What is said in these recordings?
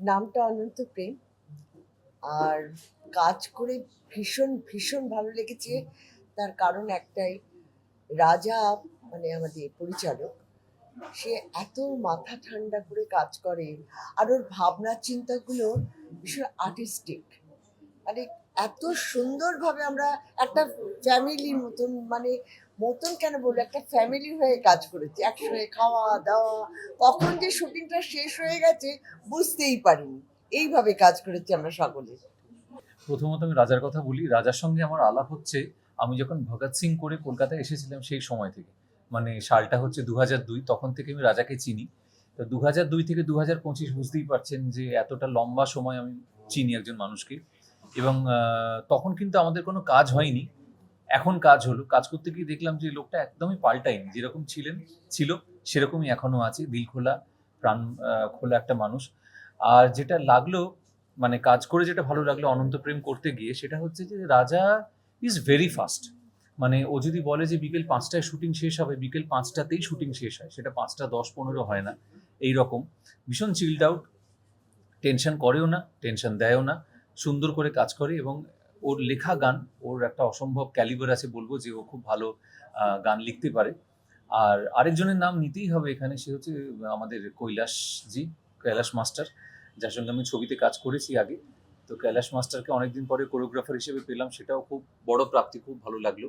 নামটা অনন্ত প্রেম। আর কাজ করে ভীষণ ভীষণ ভালো লেগেছে। তার কারণ একটাই, রাজা মানে আমাদের পরিচালক। সে এত মাথা ঠান্ডা করে কাজ করে, আর ওর ভাবনা চিন্তাগুলো ভীষণ আর্টিস্টিক মানে এত সুন্দরভাবে আমরা একটা ফ্যামিলির মতন মানে মতন কেন বলব, একটা ফ্যামিলি হয়ে কাজ করেছি, একসঙ্গে খাওয়া, দাওয়া, কখন যে শুটিংটা শেষ হয়ে গেছে বুঝতেই পারিনি। এইভাবে কাজ করেছি আমরা সকলে। প্রথমত আমি রাজার কথা বলি, রাজার সঙ্গে আমার আলাপ হচ্ছে, আমি যখন ভগৎ সিং করে কলকাতায় এসেছিলাম সেই সময় থেকে। মানে সালটা হচ্ছে দু দুই, তখন থেকে আমি রাজাকে চিনি। তো দু দুই থেকে দু হাজার পঁচিশ বুঝতেই পারছেন যে এতটা লম্বা সময় আমি চিনি একজন মানুষকে। এবং তখন কিন্তু আমাদের কোনো কাজ হয়নি। এখন কাজ হলো। কাজ করতে গিয়ে দেখলাম যে লোকটা একদমই পাল্টায়নি। যেরকম ছিলেন, ছিল, সেরকমই এখনও আছে। দিল খোলা, প্রাণ খোলা একটা মানুষ। আর যেটা লাগল মানে কাজ করে যেটা ভালো লাগল অনন্ত প্রেম করতে গিয়ে, সেটা হচ্ছে যে রাজা ইজ ভেরি ফাস্ট মানে ও যদি বলে যে বিকেল পাঁচটায় শুটিং শেষ হবে, বিকেল পাঁচটাতেই শুটিং শেষ হয়, সেটা পাঁচটা দশ পনেরো হয় না এই রকম ভীষণ চিল্ড আউট টেনশন করেও না টেনশন দেয়ও না, সুন্দর করে কাজ করে এবং ওর লেখা গান, ওর একটা অসম্ভব ক্যালিবার আছে বলব যে ও খুব ভালো গান লিখতে পারে। আর আরেকজনের নাম নিতেই হবে এখানে, সে হচ্ছে, আমাদের কৈলাসজি, কৈলাস মাস্টার, যার সঙ্গে আমি ছবিতে কাজ করেছি আগে। তো কৈলাস মাস্টারকে অনেকদিন পরে কোরিওগ্রাফার হিসেবে পেলাম, সেটাও খুব বড় প্রাপ্তি, খুব ভালো লাগল।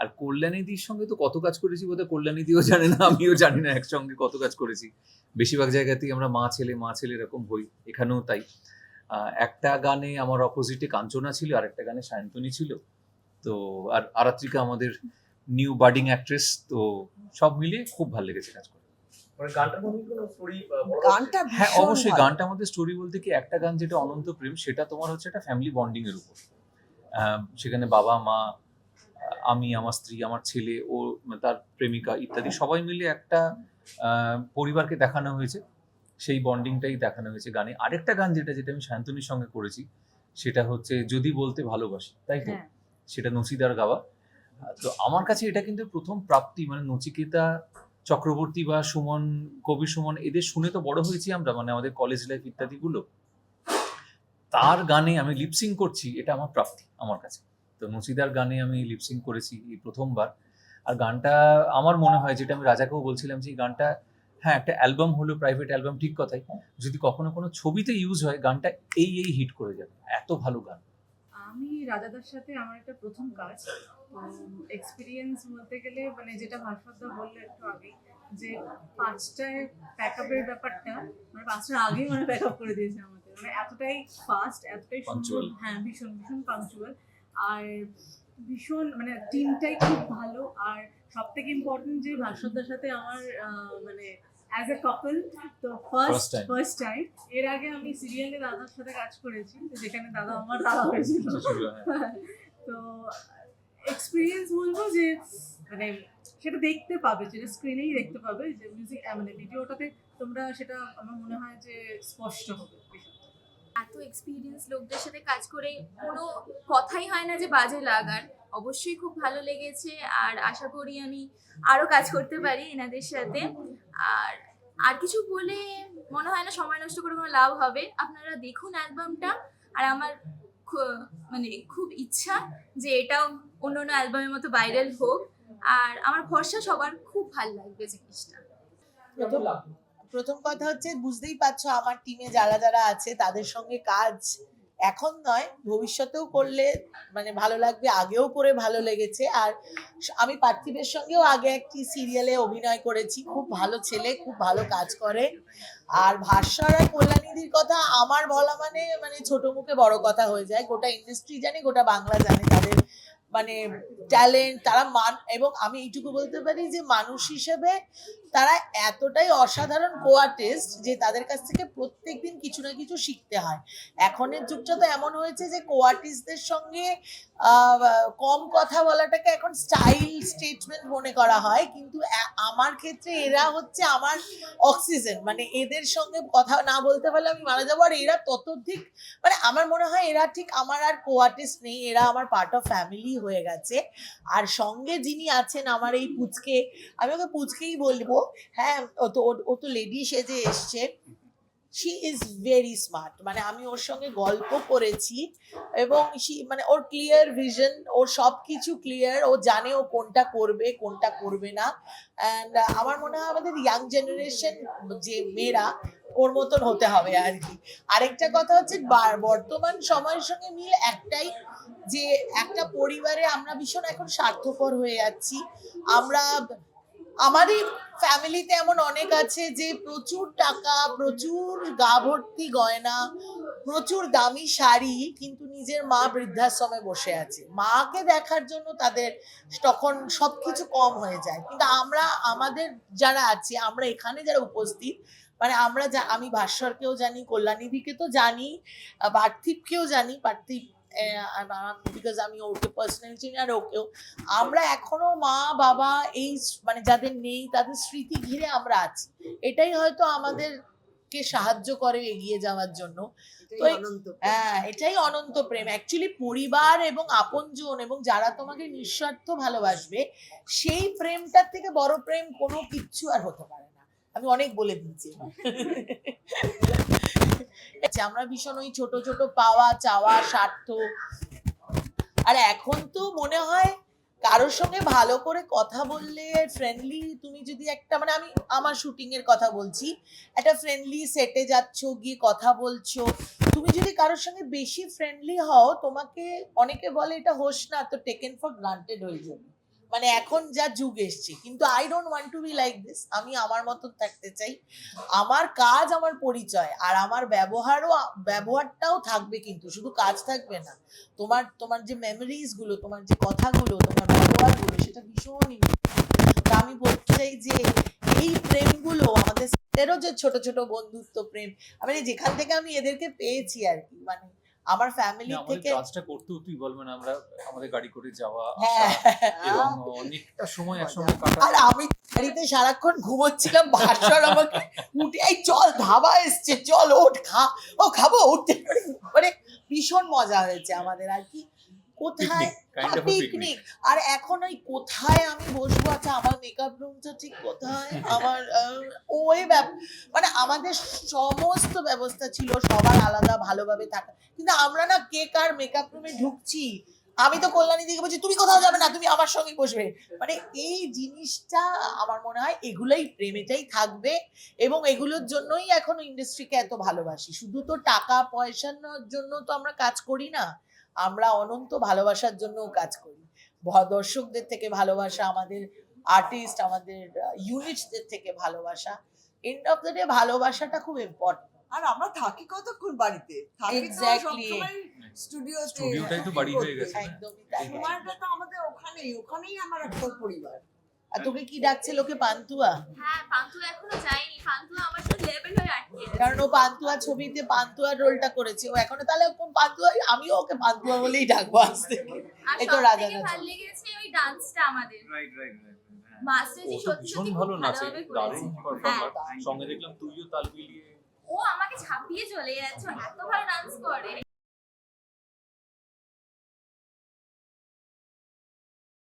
আর কল্যাণীদির সঙ্গে তো কত কাজ করেছি বোধহয়, কল্যাণীদিও জানে না, আমিও জানি না, একসঙ্গে কত কাজ করেছি। বেশিরভাগ জায়গাতেই আমরা মা ছেলে মা ছেলে এরকম হই, এখানেও তাই। একটা গানে আমার অপোজিটে কাঞ্চনা ছিল, আর একটা গানে সায়ন্তনী ছিল। তো, আর আরাত্রিকা আমাদের নিউ বার্ডিং অ্যাক্ট্রেস তো সব মিলিয়ে খুব ভালো লেগেছে কাজ করে। গানটা হ্যাঁ অবশ্যই ভালো। গানটার মধ্যে স্টোরি বলতে কি একটা গান যেটা অনন্ত প্রেম সেটা তোমার হচ্ছে একটা ফ্যামিলি বন্ডিং এর উপর। আহ, সেখানে বাবা মা আমি আমার স্ত্রী আমার ছেলে ও তার প্রেমিকা ইত্যাদি সবাই মিলে একটা আহ, পরিবারকে দেখানো হয়েছে। সেই বন্ডিংটাই দেখানো হয়েছে গানে। আরেকটা গান যেটা যেটা আমি শান্তনির সঙ্গে করেছি সেটা হচ্ছে যদি বলতে ভালোবাসি তাই তো? হ্যাঁ। সেটা নসিদার গাওয়া। তো আমার কাছে এটা কিন্তু প্রথম প্রাপ্তি মানে নচিকেতা চক্রবর্তী বা সুমন, কবি সুমন, এদের শুনে তো বড় হয়েছি আমরা মানে আমাদের কলেজ লাইফ ইত্যাদিগুলো। তার গানে আমি লিপসিং করছি, এটা আমার প্রাপ্তি আমার কাছে। তো নচিদার গানে আমি লিপসিং করেছি এই প্রথমবার। আর গানটা আমার মনে হয়, যেটা আমি রাজাকেও বলছিলাম যে গানটা হ্যাঁ একটা অ্যালবাম হলো প্রাইভেট অ্যালবাম ঠিক কথাই। যদি কখনো কোনো ছবিতে ইউজ হয়, গানটা এই এই হিট করে যাবে। এত ভালো গান। আমি রাজাদার সাথে আমার একটা প্রথম কাজ। এক্সপিরিয়েন্স বলতে গেলে মানে যেটা ভাস্করদা বলল একটু আগে যে পাঁচটায় প্যাক আপের ব্যাপারটা মানে পাঁচটার আগেই মানে প্যাক আপ করে দিয়েছে আমাদের। মানে এতটাই ফাস্ট এতটাই সুন্দর। হ্যাঁ ভীষণ ভীষণ পাঞ্চুয়াল আর ভীষণ মানে টিমটাই খুব ভালো। আর সব থেকে ইম্পর্টেন্ট যে ভাস্করদার সাথে আমার মানে অ্যাজ এ কাপল তো ফার্স্ট ফার্স্ট টাইম এর আগে আমি সিরিয়ালে দাদার সাথে কাজ করেছি যেখানে দাদা আমার দাদা হয়েছিল। হ্যাঁ। তো এক্সপিরিয়েন্স বলব যে মানে সেটা দেখতে পাবে, যেটা স্ক্রিনেই দেখতে পাবে যে মিউজিক মানে ভিডিওটাতে তোমরা সেটা আমার মনে হয় যে স্পষ্ট হবে এত এক্সপিরিয়েন্স লোকদের সাথে কাজ করে কোনো কথাই হয় না যে বাজে লাগার অবশ্যই খুব ভালো লেগেছে, আর আশা করি আমি আরও কাজ করতে পারি এনাদের সাথে। আর আর কিছু বলে মনে হয় না সময় নষ্ট করে কোনো লাভ হবে। আপনারা দেখুন অ্যালবামটা আর আমার মানে খুব ইচ্ছা যে এটাও অন্য অন্য অ্যালবামের মতো ভাইরাল হোক। আর আমার ভরসা সবার খুব ভালো লাগবে জিনিসটা। প্রথম প্রথম কথা হচ্ছে বুঝতেই পারছ আমার টিমে যারা যারা আছে তাদের সঙ্গে কাজ এখন নয় ভবিষ্যতেও করলে মানে ভালো লাগবে আগেও করে ভালো লেগেছে। আর আমি পার্থিবের সঙ্গেও আগে একটি সিরিয়ালে অভিনয় করেছি খুব ভালো ছেলে খুব ভালো কাজ করে। আর ভাস্বর আর কল্যাণীদির কথা আমার বলা মানে মানে ছোট মুখে বড় কথা হয়ে যায়। গোটা ইন্ডাস্ট্রি জানে গোটা বাংলা জানে তাদের। মানে ট্যালেন্ট তারা মান এবং আমি এইটুকু বলতে পারি যে মানুষ হিসেবে তারা এতটাই অসাধারণ কো আর্টিস্ট যে তাদের কাছ থেকে প্রত্যেক দিন কিছু না কিছু শিখতে হয়। এখনের যুগটা তো এমন হয়েছে যে কো আর্টিস্টদের সঙ্গে কম কথা বলাটাকে এখন স্টাইল স্টেটমেন্ট মনে করা হয়। কিন্তু আমার ক্ষেত্রে এরা হচ্ছে আমার অক্সিজেন। মানে এদের সঙ্গে কথা না বলতে পারলে আমি মারা যাব। আর এরা ততোধিক মানে আমার মনে হয় এরা ঠিক আমার আর কো আর্টিস্ট নেই। এরা আমার পার্ট অফ ফ্যামিলি হয়ে গেছে। আর সঙ্গে যিনি আছেন আমার এই পুচকে, আমি ওকে পুচকেই বলব হ্যাঁ ও তো ও- তো লেডি সেজে এসছে। শি ইজ ভেরি স্মার্ট মানে আমি ওর সঙ্গে গল্প করেছি এবং শি মানে ওর ক্লিয়ার ভিশন ওর সব কিছু ক্লিয়ার ও জানে ও কোনটা করবে কোনটা করবে না। অ্যান্ড আমার মনে হয় আমাদের ইয়াং জেনারেশন যে মেয়েরা, ওর মতন হতে হবে আর কি। আরেকটা কথা হচ্ছে বর্তমান সময়ের সঙ্গে মিল একটাই, যে একটা পরিবারে আমরা ভীষণ এখন স্বার্থপর হয়ে যাচ্ছি। আমরা আমারই ফ্যামিলিতে এমন অনেক আছে যে প্রচুর টাকা, প্রচুর গা ভর্তি গয়না, প্রচুর দামি শাড়ি, কিন্তু নিজের মা বৃদ্ধাশ্রমে বসে আছে। মাকে দেখার জন্য তাদের তখন সব কিছু কম হয়ে যায়। কিন্তু আমরা, আমাদের যারা আছি, আমরা এখানে যারা উপস্থিত মানে আমরা যা, আমি ভাস্বরকেও জানি, কল্যাণীদিকে তো জানি পার্থিবকেও জানি, পার্থিব বিকজ আমি ওকে পার্সোনালি চিনি আর ওকেও। আমরা এখনও মা বাবা এই মানে যাদের নেই তাদের স্মৃতি ঘিরে আমরা আছি। এটাই হয়তো আমাদেরকে সাহায্য করে এগিয়ে যাওয়ার জন্য। তো হ্যাঁ এটাই অনন্ত প্রেম। অ্যাকচুয়ালি পরিবার এবং আপনজন এবং যারা তোমাকে নিঃস্বার্থ ভালোবাসবে সেই প্রেমটার থেকে বড় প্রেম কোনো কিচ্ছু আর হতে পারে না। আমি অনেক বলে দিয়েছি আমরা ভীষণ ওই ছোট ছোট পাওয়া, চাওয়া, স্বার্থ। আর এখন তো মনে হয় কারোর সঙ্গে ভালো করে কথা বললে ফ্রেন্ডলি তুমি যদি একটা মানে আমি আমার শুটিং এর কথা বলছি, একটা ফ্রেন্ডলি সেটে যাচ্ছ, গিয়ে কথা বলছো। তুমি যদি কারোর সঙ্গে বেশি ফ্রেন্ডলি হও, তোমাকে অনেকে বলে এটা হোস না, তো টেকেন ফর গ্রান্টেড হয়ে যাবে মানে এখন যা যুগ এসছে। কিন্তু I don't want to be like this আমি আমার মতন থাকতে চাই। আমার কাজ, আমার পরিচয় আর আমার ব্যবহারও, ব্যবহারটাও থাকবে কিন্তু, শুধু কাজ থাকবে না। তোমার তোমার যে মেমোরিজগুলো, তোমার যে কথাগুলো, তোমার ব্যবহারগুলো সেটা ভীষণ। তা আমি বলতে চাই যে, এই প্রেমগুলো আমাদের যে ছোট ছোট বন্ধুত্ব প্রেম মানে যেখান থেকে আমি এদেরকে পেয়েছি আর কি মানে আমার ফ্যামিলি আমাদের থেকে কাজটা করতেও তুই বলবেন আমরা আমাদের গাড়ি করে যাওয়া হ্যাঁ। এবং অনেকটা সময় একসঙ্গে কাটা আর আমি বাড়িতে সারাক্ষণ ঘুমোচ্ছিলাম ভাস্বর আমাকে উঠে এই চল ধাবা এসছে চল ওঠ খা ও খাব উঠতে পারি। মানে ভীষণ মজা হয়েছে আমাদের আর কি। কোথায়? Picnic kind of picnic picnic আর এখন ওই কোথায় আমি বসবো? আচ্ছা আমার মেকআপ রুমটা ঠিক কোথায়? আমার ওই মানে আমাদের সমস্ত ব্যবস্থা ছিল সবার আলাদা ভালোভাবে থাকা। কিন্তু আমরা না কে কার মেকআপ রুমে ঢুকছি, আমি তো কল্যাণী দিকে বলছি, তুমি কোথাও যাবে না, তুমি আমার সঙ্গে বসবে। মানে এই জিনিসটা আমার মনে হয় এগুলোই প্রেমেটাই থাকবে এবং এগুলোর জন্যই এখন ইন্ডাস্ট্রিকে এত ভালোবাসি। শুধু তো টাকা পয়সার জন্য তো আমরা কাজ করি না, আমরা অনন্ত ভালোবাসার জন্যও কাজ করি। দর্শকদের থেকে ভালোবাসা, আমাদের আর্টিস্ট আমাদের ইউনিটসদের থেকে ভালোবাসা এন্ড অফ দ্য ডে ভালোবাসাটা খুব ইম্পর্টেন্ট আর আমরা থাকি কতক্ষণ বাড়িতে? থাকি তো সবসময় স্টুডিওতে স্টুডিওটাই তো বাড়ি হয়ে গেছে একদমই তাই। সময়টা তো আমাদের ওখানেই ওখানেই আমার একটা পরিবার। আর তোকে কি ডাকছে লোকে পান্তুয়া? হ্যাঁ পান্তু এখনও যায়নি। পান্তু আমার সাথে লেভেল হয়ে আটকে কারণ ও পান্তুয়া ছবিতে পান্তুয়ার রোলটা করেছে। ও এখনও তাহলে কোন পান্তুয়া আমিও ওকে পান্তুয়া বলেই ডাকবো আজ থেকে। এই তো রাজা। ভালো লেগেছে ওই ডান্সটা আমাদের। রাইট রাইট রাইট সত্যি ভীষণ সত্যি ভালো নাচে দারুণ পারফর্মার হ্যাঁ। সঙ্গে দেখলাম তুইও তাল মিলিয়ে ও আমাকে ছাপিয়ে চলে যাচ্ছে এত ভালো ডান্স করে।